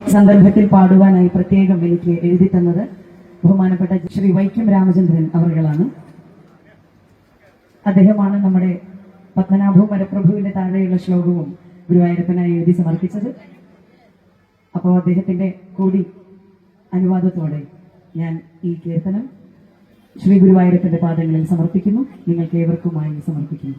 സന്ദർഭത്തിൽ പാടുവാനായി പ്രത്യേകം എനിക്ക് എഴുതി തന്നത് ബഹുമാനപ്പെട്ട ശ്രീ വൈക്കം രാമചന്ദ്രൻ അവറുകളാണ്. അദ്ദേഹമാണ് നമ്മുടെ പത്മനാഭവും വരപ്രഭുവിന്റെ താഴെയുള്ള ശ്ലോകവും ഗുരുവായൂരപ്പനായി എഴുതി സമർപ്പിച്ചത്. അപ്പോൾ അദ്ദേഹത്തിന്റെ കൂടി അനുവാദത്തോടെ ഞാൻ ഈ കീർത്തനം ശ്രീ ഗുരുവായൂരപ്പന്റെ പാദങ്ങളിൽ സമർപ്പിക്കുന്നു. നിങ്ങൾക്ക് ഏവർക്കുമായി സമർപ്പിക്കുന്നു.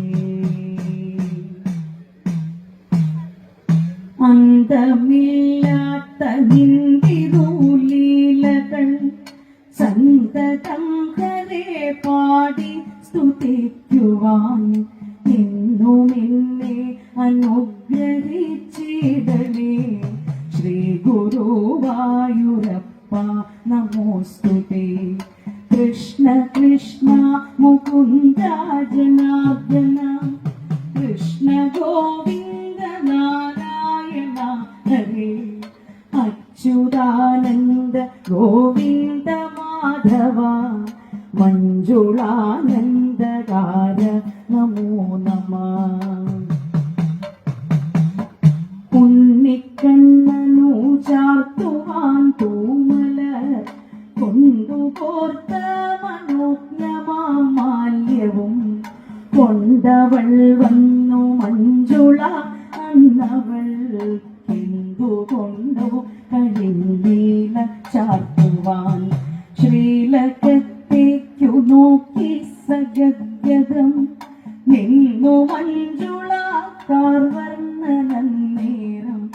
അന്തമില്ലാത്ത നിന്തിരുലീലകൾ സന്തതം ഹരേ പാടി സ്തുതിക്കുവാൻ എന്നും എന്നെ അനുഗ്രഹിച്ചിടലേ ശ്രീ ഗുരുവായൂരപ്പ നമോസ്തുതേ. കൃഷ്ണ കൃഷ്ണ മുകുന്ദ ജനാർദ്ദന. കൃഷ്ണ ഗോവിന്ദ ഹരേ അച്യുതാനന്ദ ഗോവിന്ദ മാധവ മഞ്ജുളാനന്ദകാര നമോ നമ. ഉണ്ണിക്കണ്ണനു ചാർത്തുവാൻ തൂമല കൊണ്ടുപോർത്ത മനോജ്ഞമാല്യവും കൊണ്ടവൾ വന്നു ശ്രീലകത്തേക്കു നോക്കി സഗദ്ഗതം. നിന്നു മഞ്ജുള കാർവർണനം നേരം.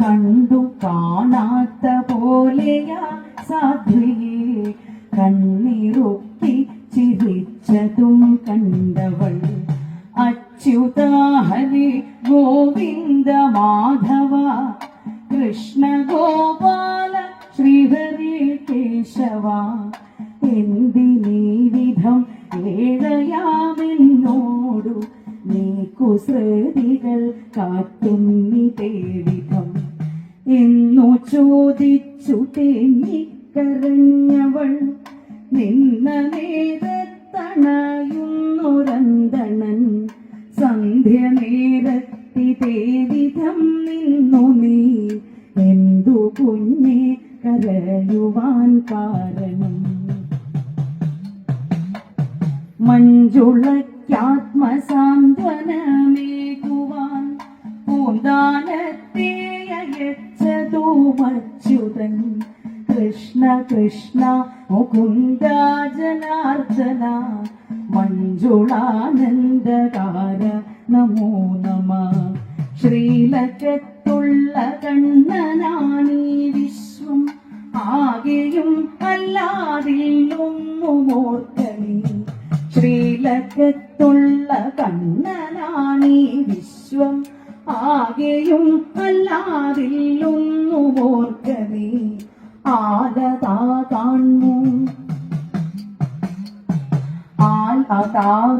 കണ്ടു കാണാത്ത പോലെയാ സാധ്വിയെ. കണ്ണിറുക്കി ചിരിച്ചതും കണ്ടവൾ അച്യുത വിധം ഏഴയാമെന്നോടു നീ കുസൃതികൾ കാട്ടുന്നിതേ വിധം എന്നു ചോദിച്ചു തെന്നിക്കരഞ്ഞവൾ നിന്ന നേരത്തണയുന്നൊരന്തണൻ സന്ധ്യ നേരത്തി തേവിധം നിന്നു നീ. എന്തു കുഞ്ഞെ കരയുവാൻ കാരണം മഞ്ജുളാനന്ദകാര നമോ നമ. ശ്രീലകത്തുള്ള കണ്ണനാണീ വിശ്വം. ആകെയും അല്ലാതില്ലൊന്നുമോർക്കണി ശ്രീലകത്തുള്ള കണ്ണനാണീ വിശ്വം. ആകെയും അല്ലാതില്ലൊന്നുമോർക്കണി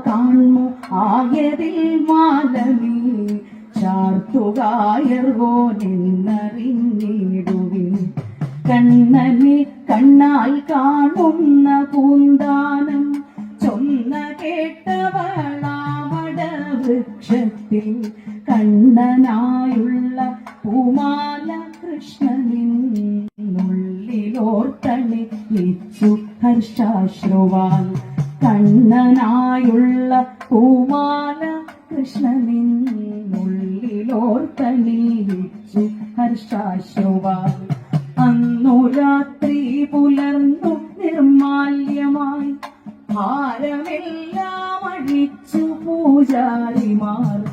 കാണു ആയതിൽ മാലമേ ചാർത്തുകായർവോ നിന്നറിഞ്ഞിടുവിൻ കണ്ണനെ കണ്ണാൽ കാണുന്ന പൂന്താനം ചൊന്ന കേട്ടവളാവട വൃക്ഷത്തിൽ കണ്ണനായുള്ള പൂമാല കൃഷ്ണനിന്നുള്ളിലോർത്തണി ലിച്ചു ഹർഷാശ്രുവാൻ കണ്ണനായുള്ള പൂമാല കൃഷ്ണനിന്നുള്ളിലോർത്തണീച്ചു ഹർഷാശ്രുവ. അന്നു രാത്രി പുലർന്നു നിർമാല്യമായി. ഭാരമെല്ലാം അഴിച്ചു പൂജാരിമാർ.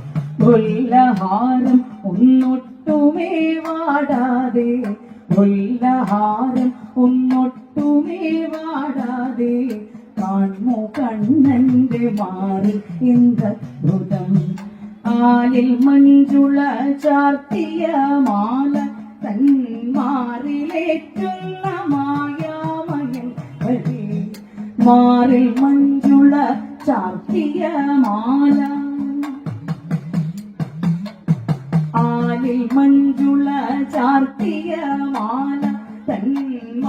ഉല്ലഹാരം ഒന്നൊട്ടുമേ വാടാതെ. ഉല്ലഹാരം ഒന്നൊട്ടുമേ വാടാതെ. കാണു കണ്ണന്റെ മാറി ഇന്ദ്രഭൃതം ആലിൽ മഞ്ജുള ചാർത്തിയ മാല തന്മാറിലേറ്റുന്ന മായാമയൻ ഹരി മാറിൽ മഞ്ജുള ചാർത്തിയ മാല. ആലിൽ മഞ്ജുള ചാർത്തിയ മാല തന്മാറിലേറ്റുന്ന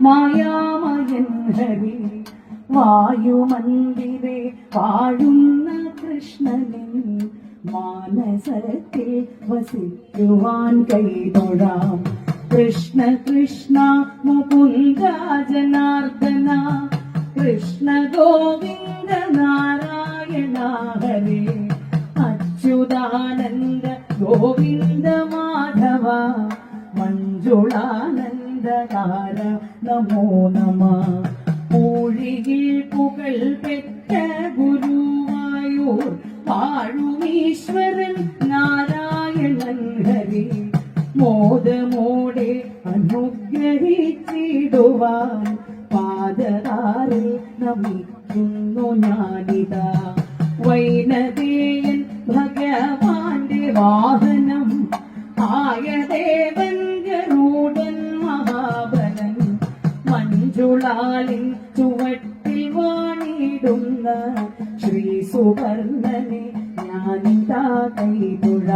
മായാമയൻ ഹരി വായുമന്ദിരെ വാഴുന്ന കൃഷ്ണനിൻ മാനസത്തിൽ വസിക്കുവാൻ കൈതൊഴാം. കൃഷ്ണ കൃഷ്ണ മുകുന്ദ ജനാർദ്ദന കൃഷ്ണ ഗോവിന്ദ പുകൾ പെറ്റ ഗുരുവായൂർ. പാഴുമീശ്വരൻ നാരായണൻ ഹരി. മോദമോടെ അനുഗ്രഹിച്ചിടുവാൻ പാദതാറിൽ നമിക്കുന്നു ഞാനിതാ. വൈനദേയൻ ഭഗവാന്റെ വാഹനം ആയ ദേവൻ ഗരുഡൻ മഹാബലൻ. മഞ്ജുളാലിൻ ചുവട്ടിൽ വാണിടുന്ന ശ്രീ സുവർണനെ ഞാനിതാ കൈപുഴ.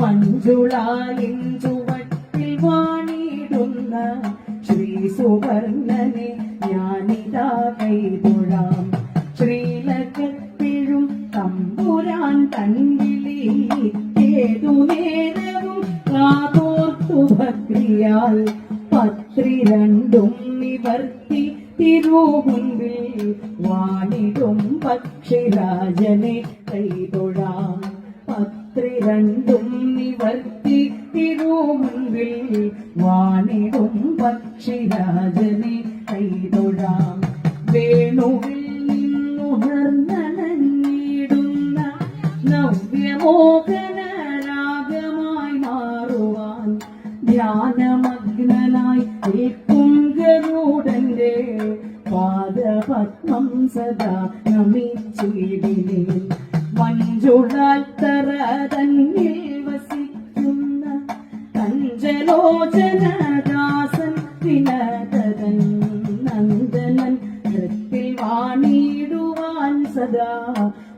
മഞ്ജുളാലിൻ ചുവട്ടിൽ വാണിടുന്ന ശ്രീ സുവർണനെ ഞാനിതാ കൈപുഴ. ശ്രീലകത്തിഴും തമ്പുരാൻ തന്നിലി ഏതു നേരവും കാതോർത്തു ഭക്തിയാൽ വാണിടും പക്ഷിരാജനെ കൈതൊഴാം. പത്രി രണ്ടും നിവർത്തി തിരുമുൻപിൽ വാണിടും പക്ഷിരാജനെ കൈതൊഴാം. വേണുവിൽ നിന്നുണർന്നണഞ്ഞിടുന്ന നവ്യമോകന രാഗമായി മാറുവാൻ ധ്യാനമഗ്നനായി നിൽക്കും സദാ നമിച്ചിടിനെ മഞ്ജുളത്തറ തന്നിൽ വസിക്കുന്ന കഞ്ചലോചനദാസൻ വിനതൻ നന്ദനൻ നൃത്തിൽ വാണിടുവാൻ സദാ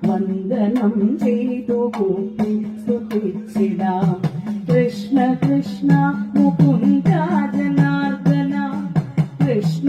വന്ദനം ചെയ്തു കൂട്ടി സ്തുതിച്ചിടാം. കൃഷ്ണ കൃഷ്ണ മുകുന്ദ ജനാർദ്ദന കൃഷ്ണ